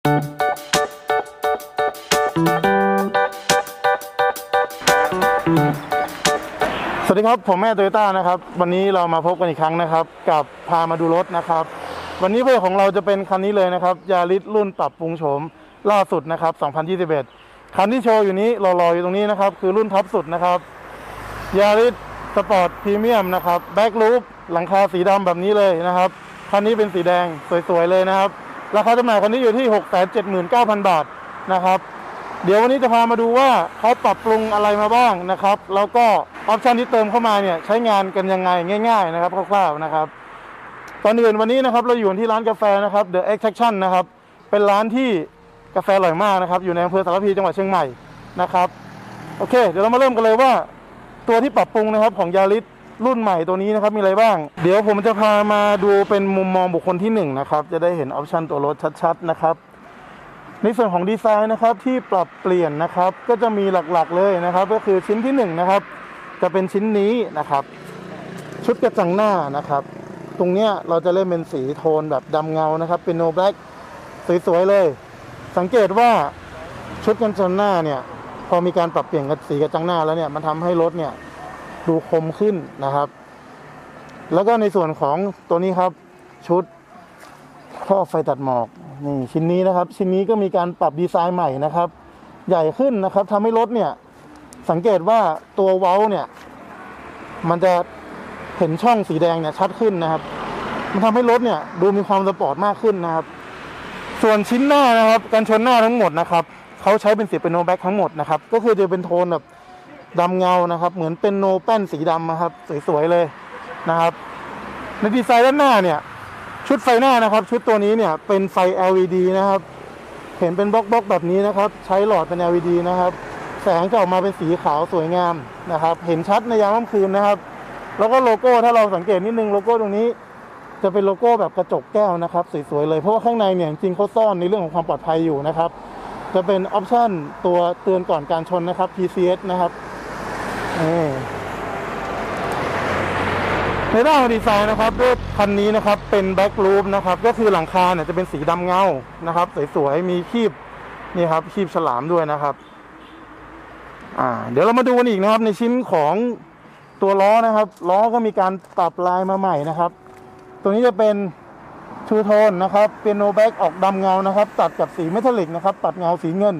สวัสดีครับ ผมแม่โตโยต้านะครับ วันนี้เรามาพบกันอีกครั้งนะครับ กับพามาดูรถนะครับ วันนี้เพื่อนของเราจะเป็นคันนี้เลยนะครับยาริสรุ่นปรับปรุงโฉมล่าสุดนะครับ 2021 คันที่โชว์อยู่นี้รอๆอยู่ตรงนี้นะครับ คือรุ่นท็อปสุดนะครับยาริสสปอร์ตพรีเมียมนะครับแบ็กลูปหลังคาสีดำแบบนี้เลยนะครับคันนี้เป็นสีแดงสวยๆเลยนะครับ ราคาจำหน่ายคันนี้อยู่ที่ 679,000 บาทนะครับ เดี๋ยววันนี้จะพามาดูว่าเขาปรับปรุงอะไรมาบ้างนะครับ แล้วก็ออปชันที่เติมเข้ามาเนี่ยใช้งานกันยังไงง่าย ๆ นะครับคร่าวๆนะครับก่อนอื่นวันนี้นะครับเราอยู่ที่ร้านกาแฟนะครับ The Extraction นะครับเป็นร้านที่กาแฟอร่อยมากนะครับอยู่ในอำเภอสารพีจังหวัดเชียงใหม่นะครับโอเค เดี๋ยวเรามาเริ่มกันเลยว่า ตัวที่ปรับปรุงนะครับของยาริส รุ่นใหม่ตัวนี้นะครับมีอะไรบ้าง เดี๋ยวผมจะพามาดูเป็นมุมมองบุคคลที่หนึ่งนะครับจะได้เห็นออปชันตัวรถชัดๆนะครับในส่วนของดีไซน์นะครับที่ปรับเปลี่ยนนะครับก็จะมีหลักๆเลยนะครับ ก็คือชิ้นที่หนึ่งนะครับจะเป็นชิ้นนี้นะครับ ชุดกระจังหน้านะครับ ตรงเนี้ยเราจะเล่นเป็นสีโทนแบบดำเงานะครับเป็นโนแบล็กสวยๆเลย สังเกตว่าชุดกันชนหน้าเนี่ยพอมีการปรับเปลี่ยนกับสีกระจังหน้าแล้วเนี่ยมันทำให้รถเนี่ย ดูคมขึ้นนะครับ แล้วก็ในส่วนของตัวนี้ครับชุดท่อไฟตัดหมอกนี่ชิ้นนี้นะครับ ชิ้นนี้ก็มีการปรับดีไซน์ใหม่นะครับ ใหญ่ขึ้นนะครับทำให้รถเนี่ย สังเกตว่าตัวเว้าเนี่ย มันจะเห็นช่องสีแดงเนี่ยชัดขึ้นนะครับ มันทำให้รถเนี่ย ดูมีความสปอร์ตมากขึ้นนะครับ ส่วนชิ้นหน้านะครับ การชนหน้าทั้งหมดนะครับเขาใช้เป็นสีเป็นโนแบ็กทั้งหมดนะครับ ก็คือจะเป็นโทนแบบ ดำเงานะครับ เหมือนเป็นโนแป้นสีดำนะครับ สวยๆเลยนะครับ ในดีไซน์ด้านหน้าเนี่ย ชุดไฟหน้านะครับ ชุดตัวนี้เนี่ยเป็นไฟ LED นะครับ เห็นเป็นบล็อกๆแบบนี้นะครับ ใช้หลอดเป็น LED นะครับ แสงจะออกมาเป็นสีขาวสวยงามนะครับ เห็นชัดในยามค่ำคืนนะครับ แล้วก็โลโก้ถ้าเราสังเกตนิดนึงโลโก้ตรงนี้จะเป็นโลโก้แบบกระจกแก้วนะครับ สวยๆเลยเพราะว่าข้างในเนี่ยจริงๆเขาซ่อนในเรื่องของความปลอดภัยอยู่นะครับ จะเป็นออปชันตัวเตือนก่อนการชนนะครับ PCS นะครับ ในด้านของดีไซน์นะครับด้วยคันนี้นะครับเป็นแบ็กลูปนะครับ ก็คือหลังคาเนี่ยจะเป็นสีดำเงานะครับ สวยๆมีคีบนี่ครับคีบฉลามด้วยนะครับ อ่า เดี๋ยวเรามาดูกันอีกนะครับ ในชิ้นของตัวล้อนะครับ ล้อก็มีการปรับลายมาใหม่นะครับ ตัวนี้จะเป็นทูโทนนะครับเป็นโนแบ็กออกดำเงานะครับ ตัดกับสีเมทัลลิกนะครับ ตัดเงาสีเงิน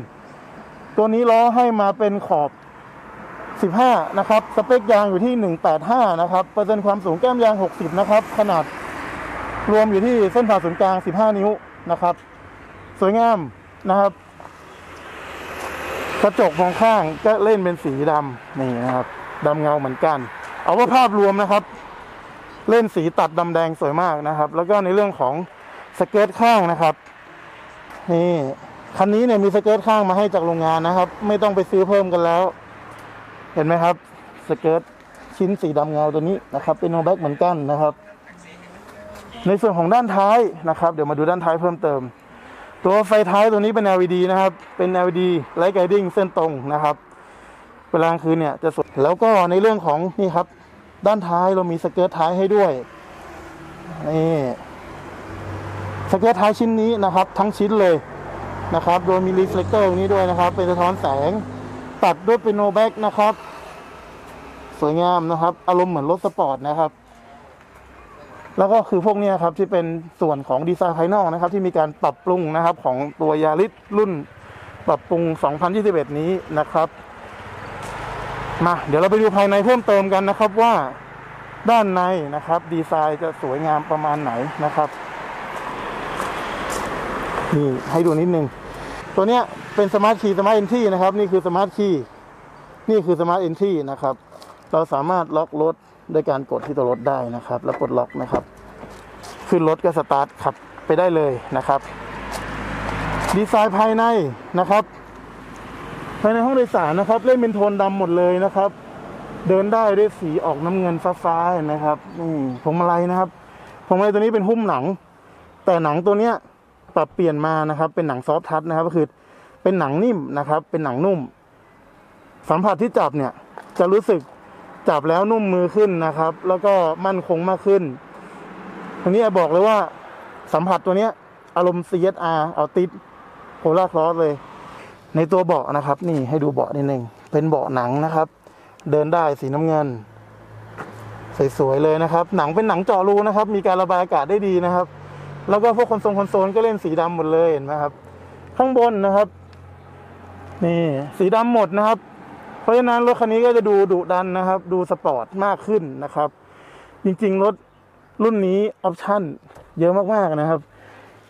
ตัวนี้ล้อให้มาเป็นขอบ 15 นะครับ สเปคยางอยู่ที่ 185 นะครับ เปอร์เซ็นต์ความสูงแก้มยาง 60 นะครับ ขนาดรวมอยู่ที่เส้นผ่าศูนย์กลาง 15 นิ้วนะครับ สวยงามนะครับ กระจกมองข้างก็เล่นเป็นสีดำนี่นะครับดำเงาเหมือนกัน เอาว่าภาพรวมนะครับ เล่นสีตัดดำแดงสวยมากนะครับ แล้วก็ในเรื่องของสเกิร์ตข้างนะครับ นี่คันนี้เนี่ยมีสเกิร์ตข้างมาให้จากโรงงานนะครับ ไม่ต้องไปซื้อเพิ่มกันแล้ว เห็นไหมครับ สเกิร์ตชิ้นสีดำเงาตัวนี้นะครับ เป็นโนแบ็กเหมือนกันนะครับ ในส่วนของด้านท้ายนะครับ เดี๋ยวมาดูด้านท้ายเพิ่มเติม ตัวไฟท้ายตัวนี้เป็น LED นะครับ เป็น LED Light Guiding เส้นตรงนะครับ เวลากลางคืนเนี่ยจะสวยแล้วก็ในเรื่องของนี่ครับ ด้านท้ายเรามีสเกิร์ตท้ายให้ด้วยนี่สเกิร์ตท้ายชิ้นนี้นะครับ ทั้งชิ้นเลยนะครับ โดยมีรีเฟล e เตอร์ตรงนี้ด้วยนะครับ เป็นสะท้อนแสง ตัดด้วยเป็นโนแบ็กนะครับ สวยงามนะครับ อารมณ์เหมือนรถสปอร์ตนะครับ แล้วก็คือพวกนี้ครับที่เป็นส่วนของดีไซน์ภายนอกนะครับ ที่มีการปรับปรุงนะครับ ของตัวยาริสรุ่นปรับปรุง 2021 นี้นะครับ มาเดี๋ยวเราไปดูภายในเพิ่มเติมกันนะครับว่าด้านในนะครับ ดีไซน์จะสวยงามประมาณไหนนะครับนี่ให้ดูนิดนึง ตัวเนี้ยเป็นสมาร์ทคีย์สมาร์ทเอนทีนะครับ นี่คือสมาร์ทคีย์นี่คือสมาร์ทเอนทีนะครับ เราสามารถล็อกรถด้วยการกดที่ตัวรถได้นะครับ แล้วปลดล็อกนะครับ ขึ้นรถก็สตาร์ทขับไปได้เลยนะครับ ดีไซน์ภายในนะครับ ภายในห้องโดยสารนะครับ เล่นเป็นโทนดำหมดเลยนะครับ เดินได้ด้วยสีออกน้ำเงินฟ้าๆเห็นไหมครับนี่พวงมาลัยนะครับพวงมาลัยตัวนี้เป็นหุ้มหนัง แต่หนังตัวเนี้ยปรับเปลี่ยนมานะครับ เป็นหนังซอฟท์ทัชนะครับ ก็คือ เป็นหนังนิ่มนะครับ เป็นหนังนุ่ม สัมผัสที่จับเนี่ย จะรู้สึกจับแล้วนุ่มมือขึ้นนะครับ แล้วก็มั่นคงมากขึ้นทีนี้บอกเลยว่า สัมผัสตัวเนี้ย อารมณ์ CSR เอาติดโพล่าคลอสเลย ในตัวเบาะนะครับ นี่ให้ดูเบาะนิดนึงเป็นเบาะหนังนะครับ เดินได้สีน้ำเงินสวยๆเลยนะครับ หนังเป็นหนังเจาะรูนะครับ มีการระบายอากาศได้ดีนะครับ แล้วก็พวกคอนโซลคอนโซลก็เล่นสีดำหมดเลยเห็นไหมครับ ข้างบนนะครับ นี่สีดำหมดนะครับ เพราะฉะนั้นรถคันนี้ก็จะดูดุดันนะครับ ดูสปอร์ตมากขึ้นนะครับ จริงๆ รถรุ่นนี้ออปชั่นเยอะมากๆนะครับ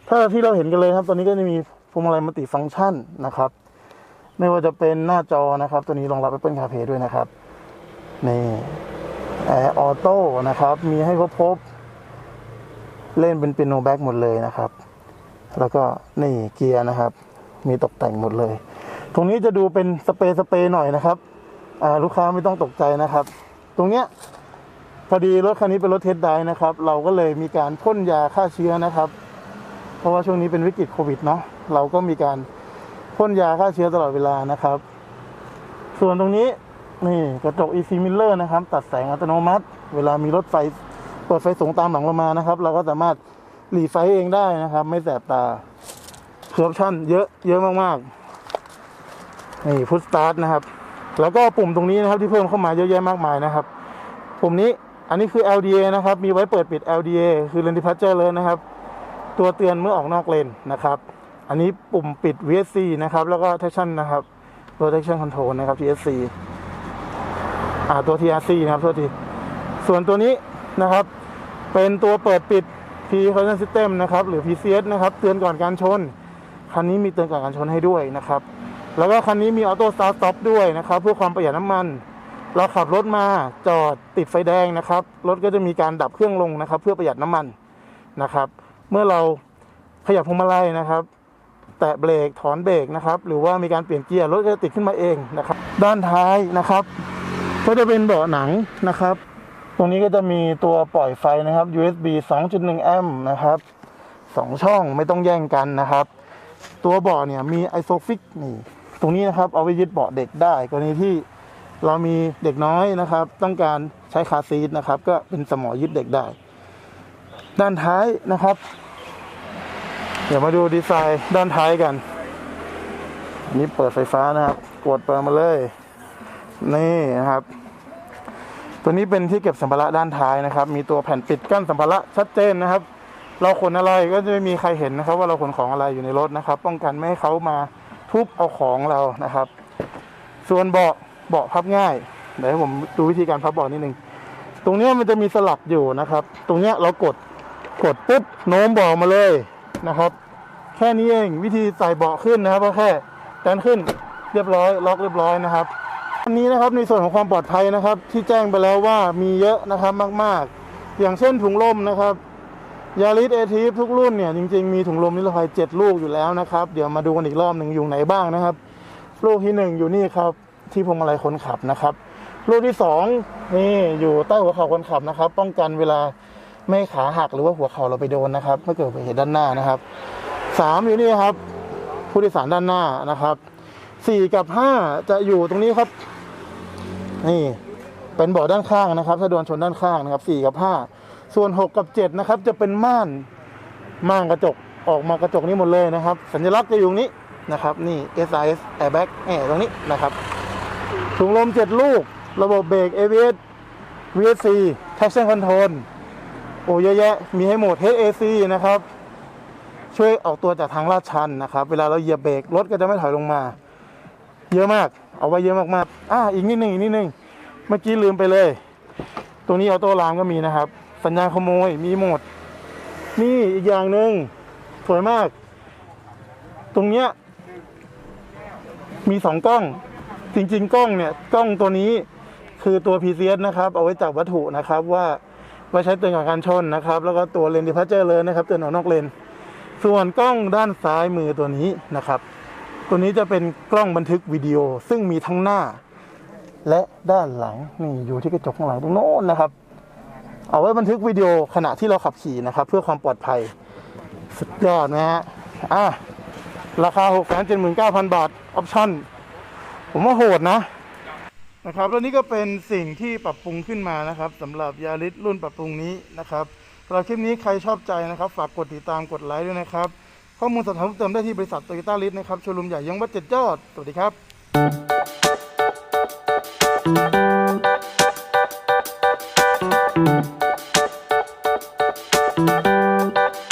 ถ้าที่เราเห็นกันเลยครับตัวนี้ก็จะมีพวงมาลัยมัลติฟังก์ชันนะครับ ไม่ว่าจะเป็นหน้าจอนะครับ ตัวนี้รองรับ Apple CarPlay ด้วยนะครับนี่แอร์ออโต้นะครับ มีให้ครบครบเล่นเป็นเปียโนแบ็กหมดเลยนะครับ แล้วก็นี่เกียร์นะครับ มีตกแต่งหมดเลย ตรงนี้จะดูเป็นสเปรย์สเปรย์หน่อยนะครับลูกค้าไม่ต้องตกใจนะครับ ตรงเนี้ยพอดีรถคันนี้เป็นรถเทสไดนะครับ เราก็เลยมีการพ่นยาฆ่าเชื้อนะครับ เพราะว่าช่วงนี้เป็นวิกฤตโควิดเนาะเราก็มีการพ่นยาฆ่าเชื้อตลอดเวลานะครับ ส่วนตรงนี้นี่กระจก EC Miller นะครับ ตัดแสงอัตโนมัติ เวลามีรถไฟเปิดไฟสูงตามหลังเรามานะครับ เราก็สามารถหลีไฟเองได้นะครับ ไม่แสบตาเคือออปชั่นเยอะเยอะมากๆ นี่พุทสตาร์ทนะครับ แล้วก็ปุ่มตรงนี้นะครับที่เพิ่มเข้ามาเยอะแยะมากมายนะครับ ปุ่มนี้อันนี้คือ LDA นะครับ มีไว้เปิดปิด LDA คือ Lane Departure เลยนะครับ ตัวเตือนเมื่อออกนอกเลนนะครับ อันนี้ปุ่มปิด VSC นะครับ แล้วก็ Traction นะครับตัว Traction Control นะครับ TSC อ่าตัว TRC นะครับโทษทีส่วนตัวนี้นะครับ เป็นตัวเปิดปิด P Collision System นะครับ หรือ PCS นะครับ เตือนก่อนการชน คันนี้มีเตือนก่อนการชนให้ด้วยนะครับ แล้วก็คันนี้มีออโต้สตาร์ทสต็อปด้วยนะครับ เพื่อความประหยัดน้ำมัน เราขับรถมาจอดติดไฟแดงนะครับรถก็จะมีการดับเครื่องลงนะครับ เพื่อประหยัดน้ำมันนะครับ เมื่อเราขยับพวงมาลัยนะครับ แตะเบรกถอนเบรกนะครับ หรือว่ามีการเปลี่ยนเกียร์รถก็จะติดขึ้นมาเองนะครับ ด้านท้ายนะครับ ก็จะเป็นเบาะหนังนะครับ ตรงนี้ก็จะมีตัวปล่อยไฟนะครับ USB 2.1 แอมป์นะครับสองช่องไม่ต้องแย่งกันนะครับ ตัวเบาะเนี่ยมีไอโซฟิกนี่ ตรงนี้นะครับเอาไว้ยึดเบาะเด็กได้กรณีที่เรามีเด็กน้อยนะครับ ต้องการใช้คาซีทนะครับ ก็เป็นสมอยึดเด็กได้ ด้านท้ายนะครับ เดี๋ยวมาดูดีไซน์ด้านท้ายกันอันนี้เปิดไฟฟ้านะครับ กดเปิดมาเลย นี่นะครับ ตัวนี้เป็นที่เก็บสัมภาระด้านท้ายนะครับ มีตัวแผ่นปิดกั้นสัมภาระชัดเจนนะครับ เราขนอะไรก็จะไม่มีใครเห็นนะครับ ว่าเราขนของอะไรอยู่ในรถนะครับ ป้องกันไม่ให้เขามา ทุบเอาของเรานะครับ ส่วนเบาะเบาะพับง่ายเดี๋ยวให้ผมดูวิธีการพับเบาะนิดนึงตรงนี้มันจะมีสลักอยู่นะครับ ตรงนี้เรากดกดปุ๊บโน้มเบาะมาเลยนะครับ แค่นี้เองวิธีใส่เบาะขึ้นนะครับก็แค่ดันขึ้นเรียบร้อยล็อกเรียบร้อยนะครับอันนี้นะครับในส่วนของความปลอดภัยนะครับ ที่แจ้งไปแล้วว่ามีเยอะนะครับมาก ๆ อย่างเช่นถุงลมนะครับ ยาริสเอทีฟทุกรุ่นเนี่ยจริงๆมีถุงลมนิรภัยเจ็ดลูกอยู่แล้วนะครับ เดี๋ยวมาดูกันอีกรอบหนึ่งอยู่ไหนบ้างนะครับ ลูกที่หนึ่งอยู่นี่ครับ ที่พวงมาลัยคนขับนะครับ ลูกที่สองนี่อยู่ใต้หัวเข่าคนขับนะครับ ป้องกันเวลาไม่ขาหักหรือว่าหัวเข่าเราไปโดนนะครับเมื่อเกิดอุบัติเหตุด้านหน้านะครับสามอยู่นี่ครับ ผู้โดยสารด้านหน้านะครับสี่กับห้าจะอยู่ตรงนี้ครับ นี่เป็นเบาะด้านข้างนะครับ ถ้าโดนชนด้านข้างนะครับสี่กับห้า ส่วนหกกับเจ็ดนะครับ จะเป็นม่านม่านกระจกออกมากระจกนี้หมดเลยนะครับ สัญลักษณ์จะอยู่ตรงนี้นะครับ นี่ SIS airbag แอร์ตรงนี้นะครับถุงลมเจ็ดลูก ระบบเบรก ABS VSC traction control โอ้เยอะแยะ มีให้หมด HAC นะครับ ช่วยออกตัวจากทางลาดชันนะครับ เวลาเราเหยียบเบรกรถก็จะไม่ถอยลงมา เยอะมาก เอาไว้เยอะมากๆอ่าอีกนิดหนึ่งอีกนิดหนึ่งเมื่อกี้ลืมไปเลย ตรงนี้ออโต้ลามก็มีนะครับ สัญญาขโมยมีหมด นี่อีกอย่างหนึ่งสวยมาก ตรงเนี้ย มีสองกล้อง จริง ๆ กล้องเนี่ย กล้องตัวนี้คือตัว PCS นะครับ เอาไว้จับวัตถุนะครับว่าไว้ใช้เตือนก่อนการชนนะครับ แล้วก็ตัวเลนดิพัเจอร์เลยนะครับเตือนออกนอกเลน ส่วนกล้องด้านซ้ายมือตัวนี้นะครับ ตัวนี้จะเป็นกล้องบันทึกวิดีโอซึ่งมีทั้งหน้า และด้านหลังนี่อยู่ที่กระจกข้างหลังตรงโน้นนะครับ เอาไว้บันทึกวิดีโอขณะที่เราขับขี่นะครับ เพื่อความปลอดภัย สุดยอดนะฮะอะราคา 6 7 9 0 0 0 บาท ออปชั่น ผมว่าโหดนะนะครับ แล้วนี่ก็เป็นสิ่งที่ปรับปรุงขึ้นมานะครับสำหรับยาริสรุ่นปรับปรุงนี้นะครับสำหรับคลิปนี้ใครชอบใจนะครับ ฝากกดติดตามกดไลค์ด้วยนะครับ ข้อมูลสอบถามเพิ่มเติมได้ที่บริษัทโตโยต้าลิสนะครับโชว์รูมใหญ่ยังวัดเจ็ดยอด สวัสดีครับ